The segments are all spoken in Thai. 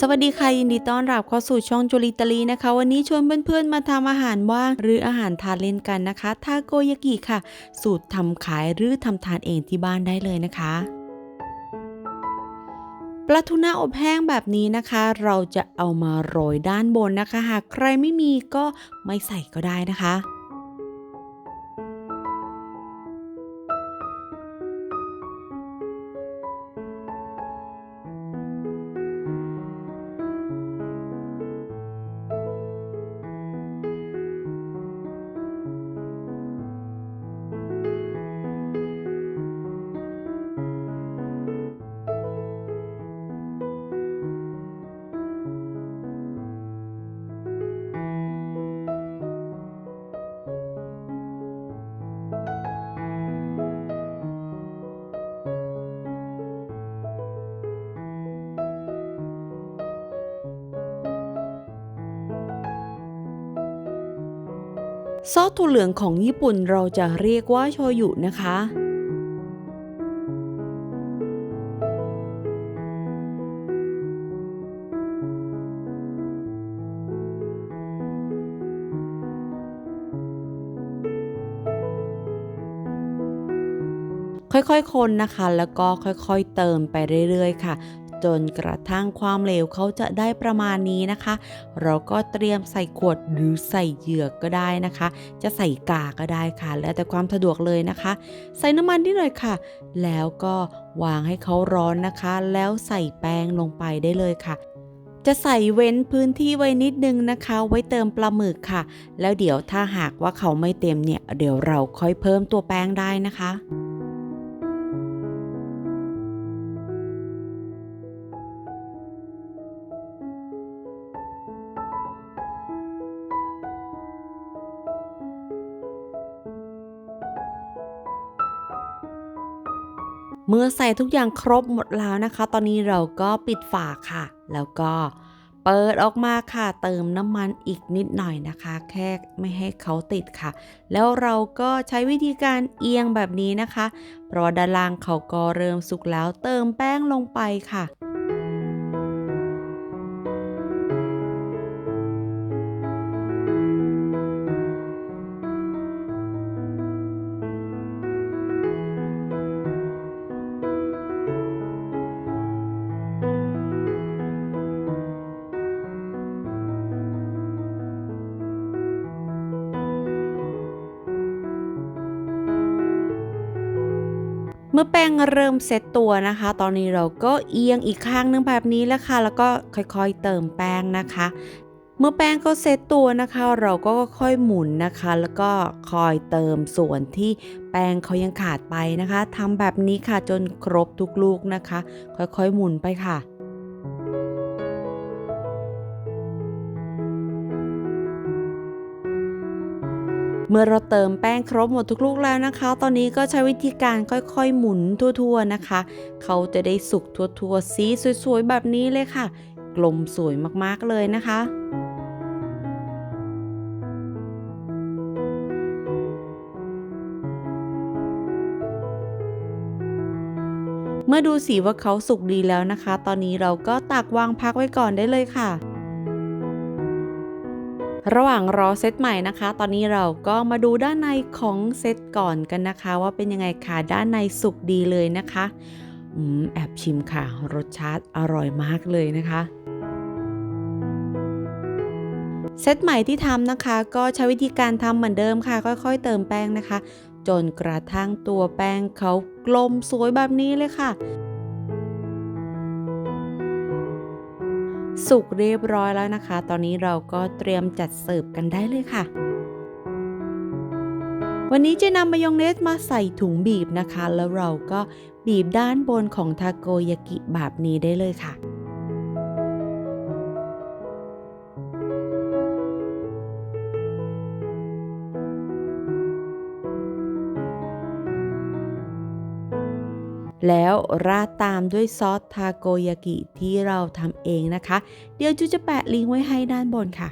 สวัสดีค่ะยินดีต้อนรับเข้าสู่ช่องจุลิตาลีนะคะ วันนี้ชวนเพื่อนๆมาทำอาหารว่างหรืออาหารทานเล่นกันนะคะทาโกยากิค่ะ สูตรทำขายหรือทำทานเองที่บ้านได้เลยนะคะปลาทูน่าอบแห้งแบบนี้นะคะ เราจะเอามาโรยด้านบนนะคะ หากใครไม่มีก็ไม่ใส่ก็ได้นะคะ ซอสถั่วเหลืองของญี่ปุ่นเราจะเรียกว่าโชยุนะคะ ค่อยๆ คนนะคะ แล้วก็ค่อยๆ เติมไปเรื่อยๆ ค่ะ จนกระทั่งความเหลวเขาจะได้ประมาณนี้นะคะ เราก็เตรียมใส่ขวดหรือใส่เหยือกก็ได้นะคะ จะใส่กาก็ได้ค่ะ แล้วแต่ความสะดวกเลยนะคะ ใส่น้ำมันนิดหน่อยค่ะ แล้วก็วางให้เขาร้อนนะคะ แล้วใส่แป้งลงไปได้เลยค่ะจะใส่เว้นพื้นที่ไว้นิดนึงนะคะ ไว้เติมปลาหมึกค่ะ แล้วเดี๋ยวถ้าหากว่าเขาไม่เต็มเนี่ย เดี๋ยวเราค่อยเพิ่มตัวแป้งได้นะคะ เมื่อใส่ทุกอย่างครบหมดแล้วนะคะ ตอนนี้เราก็ปิดฝาค่ะ แล้วก็เปิดออกมาค่ะ เติมน้ำมันอีกนิดหน่อยนะคะ แค่ไม่ให้เขาติดค่ะ แล้วเราก็ใช้วิธีการเอียงแบบนี้นะคะ เพราะด้านล่างเขาก็เริ่มสุกแล้วเติมแป้งลงไปค่ะ เมื่อแป้งเริ่มเซตตัวนะคะ ตอนนี้เราก็เอียงอีกข้างนึงแบบนี้แล้วค่ะ แล้วก็ค่อยๆเติมแป้งนะคะ เมื่อแป้งเขาเซตตัวนะคะ เราก็ค่อยหมุนนะคะ แล้วก็คอยเติมส่วนที่แป้งเขายังขาดไปนะคะทำแบบนี้ค่ะจนครบทุกลูกนะคะ ค่อยๆหมุนไปค่ะ เมื่อเราเติมแป้งครบหมดทุกลูกแล้วนะคะ ตอนนี้ก็ใช้วิธีการค่อยๆ หมุนทั่วๆนะคะ เขาจะได้สุกทั่วๆ สีสวยๆ แบบนี้เลยค่ะ กลมสวยมากๆเลยนะคะเมื่อดูสีว่าเขาสุกดีแล้วนะคะ ตอนนี้เราก็ตักวางพักไว้ก่อนได้เลยค่ะ ระหว่างรอเซตใหม่นะคะ ตอนนี้เราก็มาดูด้านในของเซตก่อนกันนะคะ ว่าเป็นยังไงค่ะด้านในสุกดีเลยนะคะอืมแอบชิมค่ะ รสชาติอร่อยมากเลยนะคะเซตใหม่ที่ทำนะคะ ก็ใช้วิธีการทำเหมือนเดิมค่ะ ค่อยๆ เติมแป้งนะคะ จนกระทั่งตัวแป้งเขากลมสวยแบบนี้เลยค่ะ สุกเรียบร้อยแล้วนะคะ ตอนนี้เราก็เตรียมจัดเสิร์ฟกันได้เลยค่ะ วันนี้จะนำมายองเนสมาใส่ถุงบีบนะคะ แล้วเราก็บีบด้านบนของทาโกยากิแบบนี้ได้เลยค่ะ แล้วราดตามด้วยซอสทาโกยากิที่เราทำเองนะคะ เดี๋ยวจูจะแปะลิงก์ไว้ให้ด้านบนค่ะ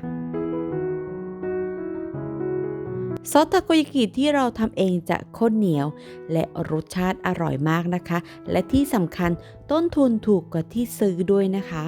ซอสทาโกยากิที่เราทำเองจะข้นเหนียว และรสชาติอร่อยมากนะคะ และที่สำคัญต้นทุนถูกกว่าที่ซื้อด้วยนะคะ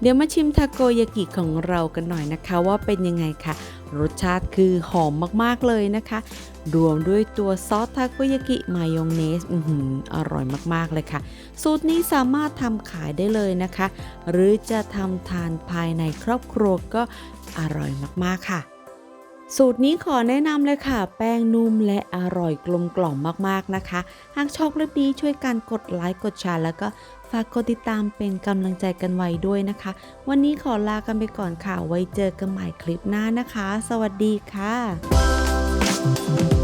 เดี๋ยวมาชิมทาโกยากิของเรากันหน่อยนะคะ ว่าเป็นยังไงค่ะ รสชาติคือหอมมากๆเลยนะคะ รวมด้วยตัวซอสทาโกยากิมายองเนสอืออร่อยมากๆเลยค่ะ สูตรนี้สามารถทำขายได้เลยนะคะ หรือจะทำทานภายในครอบครัวก็อร่อยมากๆค่ะสูตรนี้ขอแนะนำเลยค่ะ แป้งนุ่มและอร่อยกลมกล่อมมากๆนะคะ หากชอบคลิปนี้ช่วยกันกดไลค์กดแชร์แล้วก็ ฝากกดติดตามเป็นกำลังใจกันไว้ด้วยนะคะ วันนี้ขอลากันไปก่อนค่ะ ไว้เจอกันใหม่คลิปหน้านะคะ สวัสดีค่ะ